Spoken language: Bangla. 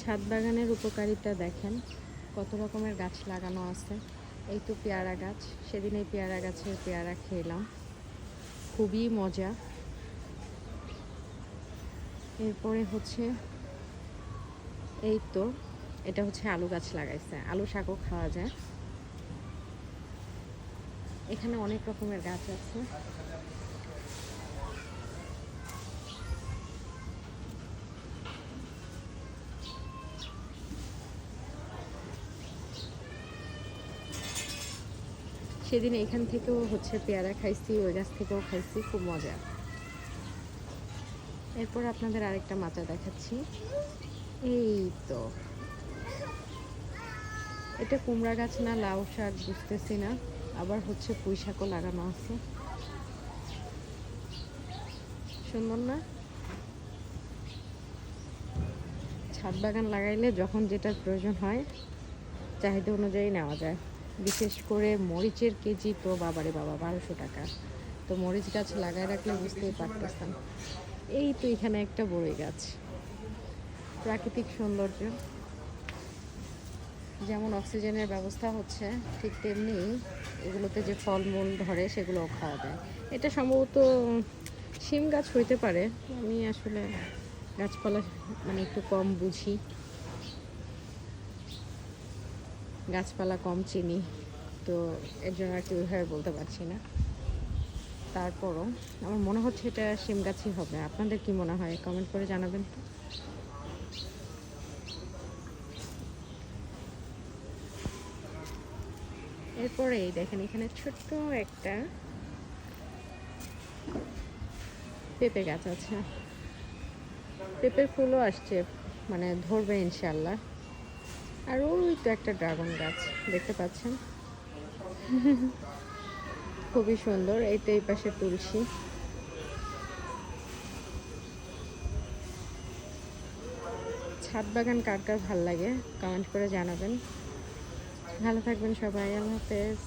ছাদ বাগানের উপকারিতা দেখেন। কত রকমের গাছ লাগানো আছে। এই তো পেয়ারা গাছ। সেদিন এই পেয়ারা গাছের পেয়ারা খেলাম। খুবই মজা। এরপরে হচ্ছে এই তো, এটা হচ্ছে আলু গাছ লাগাইছে। আলু শাকও খাওয়া যায়। এখানে অনেক রকমের গাছ আছে। সেদিন এখান থেকেও হচ্ছে পেয়ারা খাইছি, ওই গাছ থেকেও খাইছি, খুব মজা। এরপর আপনাদের আরেকটা মাচা দেখাচ্ছি। এই তো। এটা কুমড়া গাছ না, লাউ শাক, বুঝতেছি না। আবার হচ্ছে পুঁই শাকও লাগানো আছে। সুন্দর না? ছাদ বাগান লাগাইলে যখন যেটার প্রয়োজন হয়, চাহিদা অনুযায়ী নেওয়া যায়। বিশেষ করে মরিচের কেজি তো বাবারে বাবা, বারোশো টাকা। তো মরিচ গাছ লাগায় রাখলে বুঝতেই পারতেছেন। এই তো এখানে একটা বড়ই গাছ। প্রাকৃতিক সৌন্দর্য। যেমন অক্সিজেনের ব্যবস্থা হচ্ছে, ঠিক তেমনি এগুলোতে যে ফলমূল ধরে সেগুলোও খাওয়া যায়। এটা সম্ভবত শিম গাছ হইতে পারে। আমি আসলে গাছপালা মানে একটু কম বুঝি। গাছপালা কম চিনি, তো এর জন্য আর কি ওইভাবে বলতে পারছি না। তারপরও আমার মনে হচ্ছে এটা শিম গাছই হবে। আপনাদের কি মনে হয়? কমেন্ট করে জানাবেন তো। এরপরে দেখেন এখানে ছোট্ট একটা পেঁপে গাছ আছে। পেঁপের ফুলও আসছে মানে ধরবে ইনশাল্লাহ আর ওই তো একটা ড্রাগন গাছ, দেখতে পাচ্ছেন? খুবই সুন্দর এই তো এই পাশে তুলসী। ছাদ বাগান কার কার ভালো লাগে, কমেন্ট করে জানাবেন। ভালো থাকবেন সবাই, আল্লাহ হাফেজ।